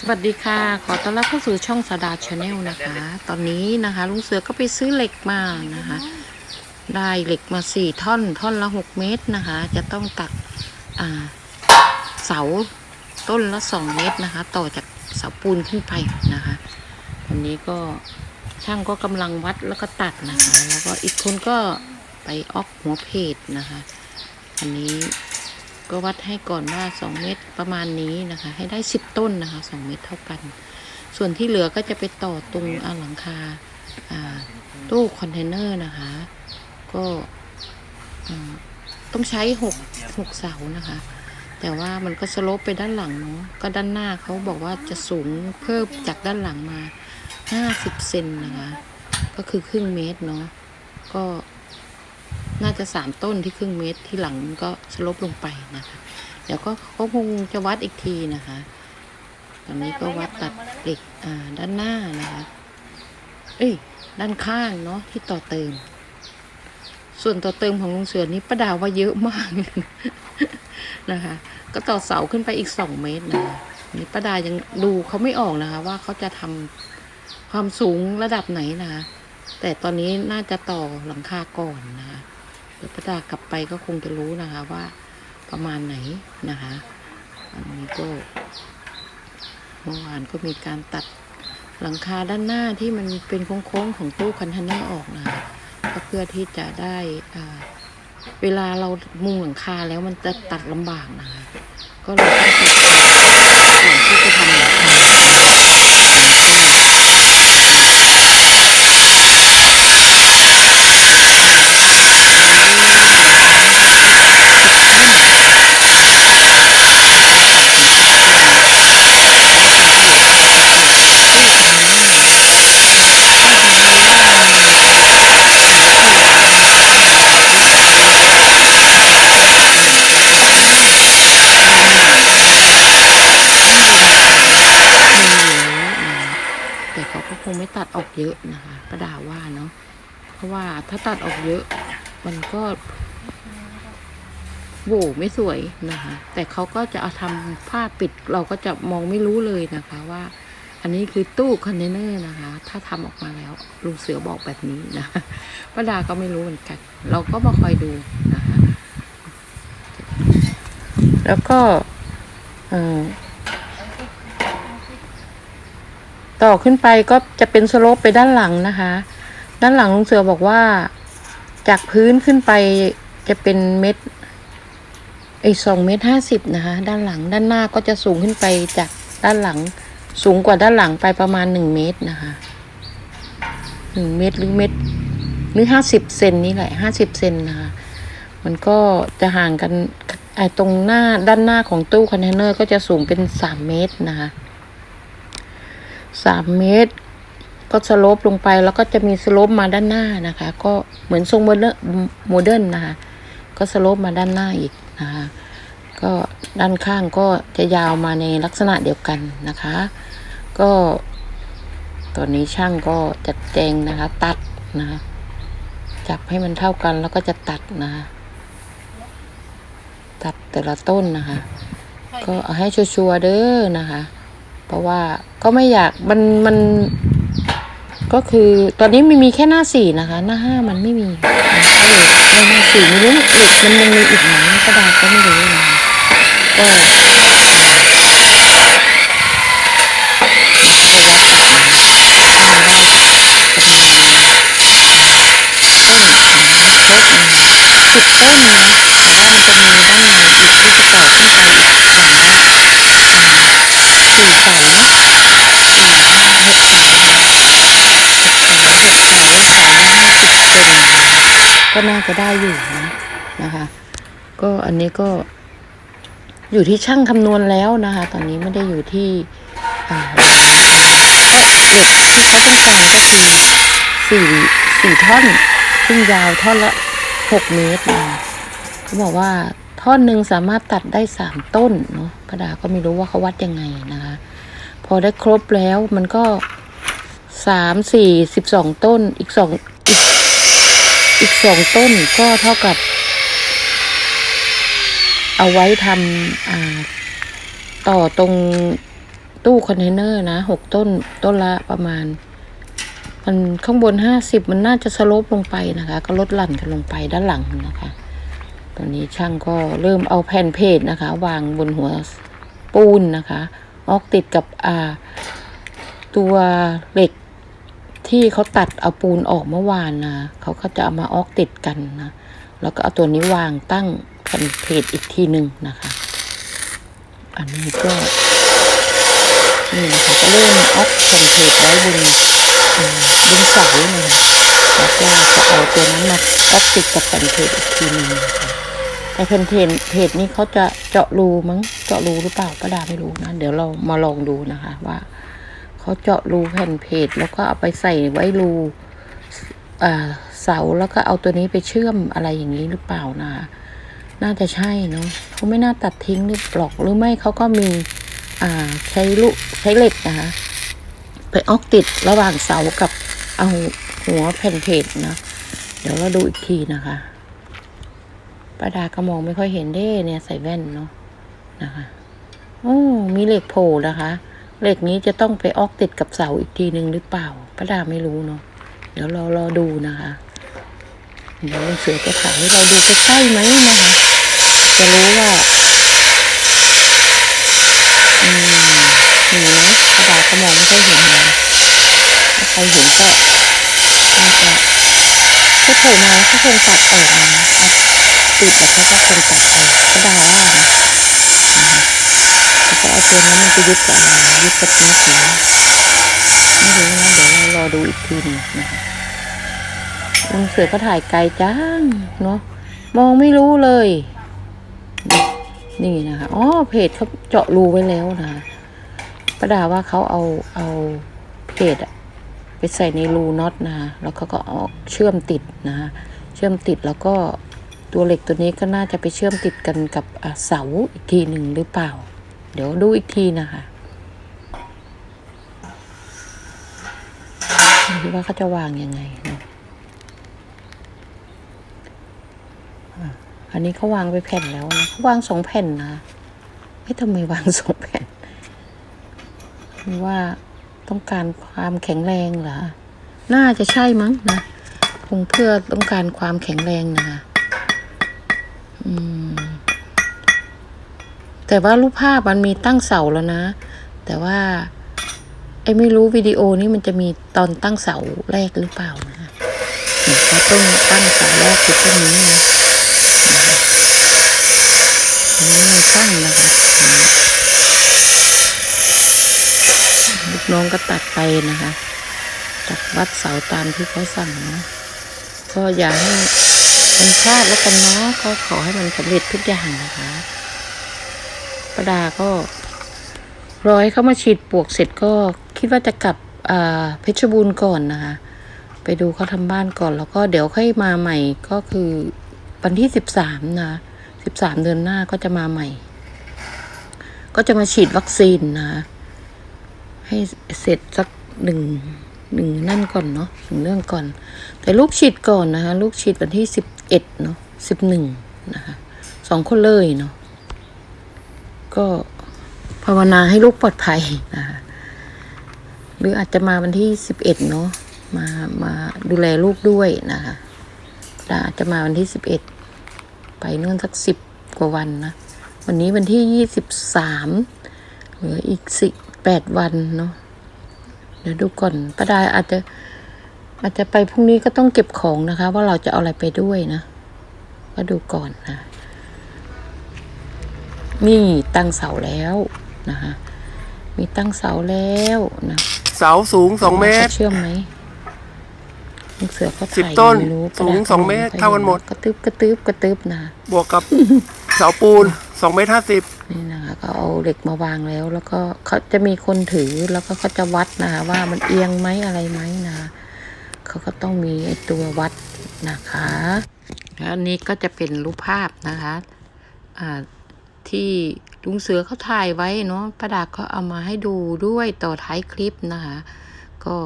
สวัสดีค่ะ ขอต้อนรับเข้าสู่ช่องสดาชาแนลนะคะ ตอนนี้นะคะ ลุงเสือก็ไปซื้อเหล็กมานะคะ ได้เหล็กมาสี่ท่อน ท่อนละหกเมตรนะคะ จะต้องตัดเสาต้นละสองเมตรนะคะ ต่อจากเสาปูนขึ้นไปนะคะตอนนี้ก็ช่างก็กำลังวัดแล้วก็ตัดนะคะ แล้วก็อีกคนก็ไปออกหัวเพจนะคะ อันนี้ ก็วัดให้ก่อนว่า 2 เมตรประมาณนี้นะคะ ให้ได้ 10 ต้นนะคะ 2 เมตรเท่ากัน ส่วนที่เหลือก็จะไปต่อตรงหลังคาตู้คอนเทนเนอร์นะคะ ก็ต้องใช้6 6เสานะคะ แต่ว่ามันก็สโลปไปด้านหลังเนาะก็ด้านหน้าเขาบอกว่าจะสูงเพิ่มจากด้านหลังมา 50 เซนนะคะ ก็คือครึ่งเมตรเนาะก็ น่าจะสามต้นที่ครึ่งเมตรที่หลังก็สลบลงไปนะคะ เดี๋ยวก็เขาคงจะวัดอีกทีนะคะ ตอนนี้ก็วัดตัดเหล็กด้านหน้านะคะ เอ้ย ด้านข้างเนาะที่ต่อเติม ส่วนต่อเติมของลุงเสือนี้ประดาว่าเยอะมากนะคะ ก็ต่อเสาขึ้นไปอีกสองเมตรนะคะนี่ประดายังดูเขาไม่ออกนะคะ ว่าเขาจะทำความสูงระดับไหนนะคะแต่ตอนนี้น่าจะต่อหลังคาก่อนนะคะ เดี๋ยวป้าดากลับไปก็คงจะรู้นะคะว่าประมาณไหนนะคะอันนี้ก็เมื่อวานก็มีการตัดหลังคาด้านหน้าที่มันเป็นโค้งๆของตู้คอนเทนเนอร์ออกนะคะก็เพื่อที่จะได้เวลาเรามุงหลังคาแล้วมันจะตัดลำบากนะคะก็เลยต้องตัดก่อนก่อนที่จะทำหลังคาแต่เขาก็คงไม่ตัดออก เยอะนะคะประดาว่าเนาะเพราะว่าถ้าตัดออกเยอะ มันก็โหวไม่สวยนะคะ แต่เขาก็จะเอาทำผ้าปิดเราก็จะมองไม่รู้เลยนะคะว่า อันนี้คือตู้คอนเทนเนอร์นะคะ ถ้าทำออกมาแล้วลุงเสือบอกแบบนี้นะคะป้าดาก็ไม่รู้เหมือนกัน เราก็มาคอยดูนะคะ แล้วก็เอ่อ ต่อขึ้นไปก็จะเป็นสโลปไปด้านหลังนะคะ ด้านหลังลุงเสือบอกว่า จากพื้นขึ้นไปจะเป็นเม็ดไอ้สองเมตรห้าสิบนะคะ ด้านหลังด้านหน้าก็จะสูงขึ้นไปจากด้านหลังสูงกว่าด้านหลังไปประมาณหนึ่งเมตรนะคะหนึ่งเมตรหรือเมตรหรือห้าสิบเซนนี่แหละห้าสิบเซนนะคะมันก็จะห่างกันไอ้ตรงหน้าด้านหน้าของตู้คอนเทนเนอร์ก็จะสูงเป็นสามเมตรนะคะ สามเมตร ก็สโลปลงไปแล้วก็จะมีสโลปมาด้านหน้านะคะ ก็เหมือนทรงโมเดิร์นโมเดิร์นนะคะ ก็สโลปมาด้านหน้าอีกนะคะก็ด้านข้างก็จะยาวมาในลักษณะเดียวกันนะคะ ก็ตอนนี้ช่างก็จัดแจงนะคะ ตัดนะคะจับให้มันเท่ากันแล้วก็จะตัดนะคะตัดแต่ละต้นนะคะ ก็เอาให้ชัวร์ๆเด้อนะคะ เพราะว่าก็ไม่อยากมันมันก็คือตอนนี้ไม่มีแค่หน้าสี่นะคะ หน้าห้ามันไม่มีก็เลยหน้าสี่ไม่รู้เด็กมันยังมีอีกไหมกระดาษก็ไม่รู้นะคะก็จะวัดก่อนนะคะว่าได้ประมาณต้นนะต้นนะสิบต้นนะแต่ว่ามันะมีด้านในอีกที่จะต่อขึ้นไปอีกอย่างละสี่เสาสี่ห้าหกเสานะคะหกเสาหกเสาเสาละห้าสิบเซนนะคะ ก็น่าจะได้อยู่นะนะคะ ก็อันนี้ก็อยู่ที่ช่างคำนวณแล้วนะคะ ตอนนี้ไม่ได้อยู่ที่เก็เหล็กที่เขาต้องการก็คือสี่สี่ท่อนซึ่งยาวท่อนละหกเมตรนะเขาบอกว่าท่อนหนึ่งสามารถตัดได้สามต้นเนาะประดาก็ไม่รู้ว่าเขาวัดยังไงนะคะ พอได้ครบแล้วมันก็สามสี่สิบสองต้นอีกสอง อีกสองต้นก็เท่ากับ เอาไว้ทำอ่าต่อตรงตู้คอนเทนเนอร์นะหกต้นต้นละประมาณ มันข้างบนห้าสิบมันน่าจะสโลปลงไปนะคะ ก็ลดหลั่นกันลงไปด้านหลังนะคะ ตอนนี้ช่างก็เริ่มเอาแผ่นเพจนะคะ วางบนหัวปูนนะคะ ออกติดกับอ่าตัวเหล็ก ที่เขาตัดเอาปูนออกเมื่อวานนะเขาก็จะเอามาออกติดกันนะแล้วก็เอาตัวนี้วางตั้งแผ่นเพจอีกทีหนึ่งนะคะ อันนี้ก็นี่นะคะก็เริ่มออกแผ่นเพจไว้บนบนเสานะคะแล้วก็จะเอาตัวนั้นมาออกติดกับแผ่นเพจอีกทีหนึ่งนะคะแต่แผ่นเพจเพจนี้เขาจะเจาะรูมั้งเจาะรูหรือเปล่าป้าดาไม่รู้นะเดี๋ยวเรามาลองดูนะคะว่า เขาเจาะรูแผ่นเพจแล้วก็เอาไปใส่ไว้รูเสาแล้วก็เอาตัวนี้ไปเชื่อมอะไรอย่างนี้หรือเปล่านะน่าจะใช่เนาะเขาไม่น่าตัดทิ้งหรือหรอกหรือไม่เขาก็มีใช้ลูกใช้เหล็กนะคะไปออกติดระหว่างเสากับเอาหัวแผ่นเพจนะ เดี๋ยวเราดูอีกทีนะคะป้าดาก็มองไม่ค่อยเห็นเด้เนี่ยใส่แว่นเนาะนะคะโอ้มีเหล็กโผล่นะคะ เหล็กนี้จะต้องไปออกติดกับเสาอีกทีหนึ่งหรือเปล่าป้าดาไม่รู้เนาะเดี๋ยวเรารอดูนะคะเดี๋ยวเสือจะถ่ายให้เราดูจะใช่ไหมนะคะ จะรู้ว่าอืมเห็นไหมกระดาษก็มองไม่ค่อยเห็นนะถ้าใครเห็นก็น่าจะถ้าโผล่มาเขาคงตัดออกนะติดแล้วเขาก็คงตัดออกกระดาษว่านะ แล้วก็เอาตัวนั้นมันไปยึดกับอะไรยึดกับนื้อเสีไม่รู้นะเดี๋ยวเรารอดูอีกทีหนึงนะคะลุงเสือก็ถ่ายไกลจังเนาะมองไม่รู้เลย นี่นะคะอ๋อเพจเขาเจาะรูไว้แล้วนะประดาว่าเขาเอาเอาเพจอะไปใส่ในรูน็อตนะแล้วเขาก็เอาเชื่อมติดนะเชื่อมติดแล้วก็ตัวเหล็กตัวนี้ก็น่าจะไปเชื่อมติดกันกับเสาอีกทีหนึ่งหรือเปล่า เดี๋ยวดูอีกทีนะคะดูว่าเขาจะวางยังไงนะอันนี้เขาวางไปแผ่นแล้วนะเขาวางสองแผ่นนะเอ๊ะทำไมวางสองแผ่นว่าต้องการความแข็งแรงเหรอ น่าจะใช่มั้งนะคงเพื่อต้องการความแข็งแรงนะคะอืม แต่ว่ารูปภาพมันมีตั้งเสาแล้วนะ แต่ว่าไอ้ไม่รู้วิดีโอนี้มันจะมีตอนตั้งเสาแรกหรือเปล่านะเนี่ยเขาต้องตั้งเสาแรกคือต้นนี้นะนะคะอันนี้มันช่างนะคะลูกน้องก็ตัดไปนะคะ ตัดวัดเสาตามที่เขาสั่งนะก็อย่าให้มันพลาดแล้วกันเนาะก็ขอให้มันสำเร็จทุกอย่างนะคะ ประดาก็รอให้เขามาฉีดปวกเสร็จก็คิดว่าจะกลับเพชรบูรณ์ก่อนนะคะ ไปดูเขาทำบ้านก่อนแล้วก็เดี๋ยวค่อยมาใหม่ก็คือวันที่สิบสามนะสิบสามเดือนหน้าก็จะมาใหม่ ก็จะมาฉีดวัคซีนนะให้เสร็จสักหนึ่งหนึ่งนั่นก่อนเนาะหนึ่งเรื่องก่อน แต่ลูกฉีดก่อนนะคะ ลูกฉีดวันที่สิบเอ็ดเนาะสิบหนึ่งนะคะสองคนเลยเนาะ ก็ภาวนาให้ลูกปลอดภัยนะคะหรืออาจจะมาวันที่สิบเอ็ดเนาะมามาดูแลลูกด้วยนะคะอาจจะมาวันที่สิบเอ็ดไปนู่นสักสิบกว่าวันนะ วันนี้วันที่ยี่สิบสามเหลืออีกสิบแปดวันเนาะเดี๋ยวดูก่อนป้าดาอาจจะอาจจะไปพรุ่งนี้ก็ต้องเก็บของนะคะ ว่าเราจะเอาอะไรไปด้วยนะก็ดูก่อนนะ นี่ตั้งเสาแล้วนะคะมีตั้งเสาแล้วนะเสาสูงสองเมตรขาเชื่อมไหมลูกเสือก็สิบถ่ายต้นไม่รู้สูงกระดาษสองเมตรเท่ากันหมด กระตึบกระตึบกระตึบนะบวกกับเสาปูนสองเมตรห้าสิบนี่นะคะก็เอาเหล็กมาวางแล้ว แล้วก็เขาจะมีคนถือแล้วก็เขาจะวัดนะคะว่ามันเอียงไหมอะไรไหมนะคะเขาก็ต้องมีไอ้ตัววัดนะคะแล้วอันนี้ก็จะเป็นรูปภาพนะคะอ่า ที่ลุงเสือเขาถ่ายไว้เนาะประดาก็เอามาให้ดูด้วยต่อท้ายคลิปนะคะ ก็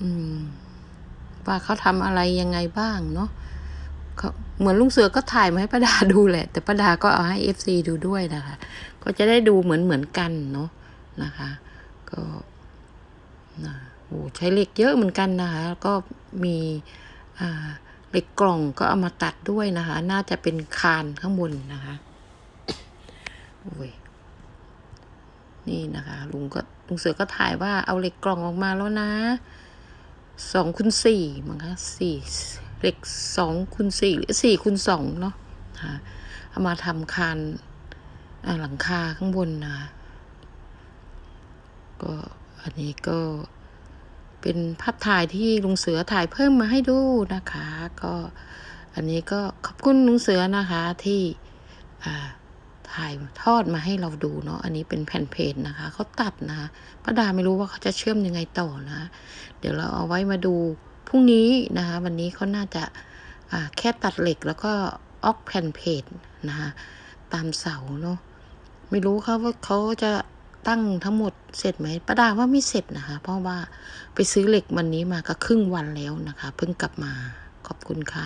อืม ว่าเขาทำอะไรยังไงบ้างเนาะเหมือนลุงเสือก็ถ่ายมาให้ป้าดาดูแหละ แต่ป้าดาก็เอาให้เอฟซีดูด้วยนะคะ ก็จะได้ดูเหมือนเหมือนกันเนาะนะคะ ก็นะโอ้ใช้เหล็กเยอะเหมือนกันนะคะก็มีอ่าเหล็กกล่องก็เอามาตัดด้วยนะคะ น่าจะเป็นคานข้างบนนะคะ อ้ยนี่นะคะ ลุงก็ลุงเสือก็ถ่ายว่าเอาเหล็กกล่องออกมาแล้วนะสองคูณสี่มั้งคะสี่เหล็กสองคูณสี่หรือสี่คูณสองเนาะนะะเอามาทำคานหลังคาข้างบนนะก็อันนี้ก็เป็นภาพถ่ายที่ลุงเสือถ่ายเพิ่มมาให้ดูนะคะ ก็อันนี้ก็ขอบคุณลุงเสือนะคะที่อ่า ถ่ายทอดมาให้เราดูเนาะ อันนี้เป็นแผ่นเพจนะคะเขาตัดนะคะป้าดาไม่รู้ว่าเขาจะเชื่อมยังไงต่อนะ เดี๋ยวเราเอาไว้มาดูพรุ่งนี้นะคะ วันนี้เขาน่าจะอ่าแค่ตัดเหล็กแล้วก็ออกแผ่นเพจนะคะตามเสาเนาะ ไม่รู้เขาว่าเขาจะตั้งทั้งหมดเสร็จไหมประดาว่าไม่เสร็จนะคะ เพราะว่าไปซื้อเหล็กวันนี้มาก็ครึ่งวันแล้วนะคะ เพิ่งกลับมาขอบคุณค่ะ